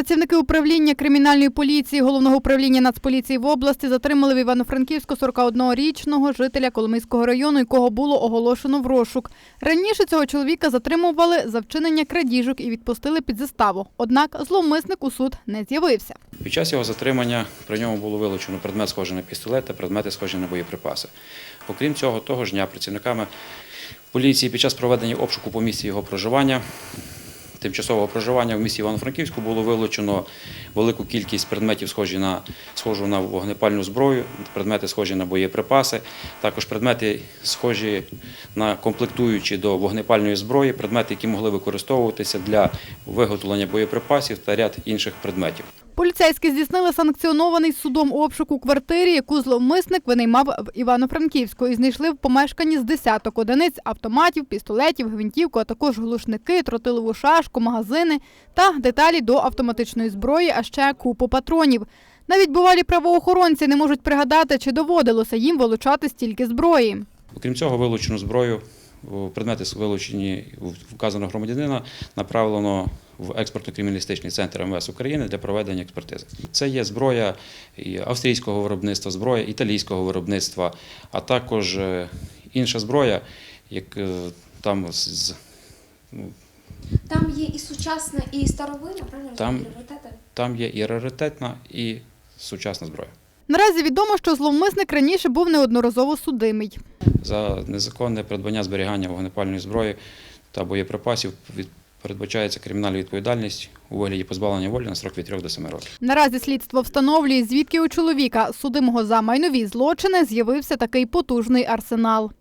Працівники управління кримінальної поліції головного управління Нацполіції в області затримали в Івано-Франківську 41-річного жителя Коломийського району, якого було оголошено в розшук. Раніше цього чоловіка затримували за вчинення крадіжок і відпустили під заставу. Однак зловмисник у суд не з'явився. Під час його затримання при ньому було вилучено предмет, схожий на пістолет та предмети, схожі на боєприпаси. Окрім цього, того ж дня працівниками поліції під час проведення обшуку по місці його проживання, тимчасового проживання в місті Івано-Франківську було вилучено велику кількість предметів, схожі на, схожу на вогнепальну зброю, предмети, схожі на боєприпаси, також предмети, схожі на комплектуючі до вогнепальної зброї, предмети, які могли використовуватися для виготовлення боєприпасів та ряд інших предметів. Поліцейські здійснили санкціонований судом обшук у квартирі, яку зловмисник винаймав в Івано-Франківську і знайшли в помешканні з десяток одиниць автоматів, пістолетів, гвинтівку, а також глушники, тротилову шашку, магазини та деталі до автоматичної зброї, а ще купу патронів. Навіть бувалі правоохоронці не можуть пригадати, чи доводилося їм вилучати стільки зброї. Окрім цього, вилучену зброю, предмети вилучені вказаного громадянина, направлено в експортно-криміналістичний центр МВС України для проведення експертизи. Це є зброя австрійського виробництва, зброя італійського виробництва, а також е, інша зброя, як е, там з- ну, Там є і сучасна, і старовинна, правильно? Там- там є і раритетна, і сучасна зброя. Наразі відомо, що зловмисник раніше був неодноразово судимий. За незаконне придбання зберігання вогнепальної зброї та боєприпасів передбачається кримінальна відповідальність у вигляді позбавлення волі на срок від 3 до 7 років. Наразі слідство встановлює, звідки у чоловіка, судимого за майнові злочини, з'явився такий потужний арсенал.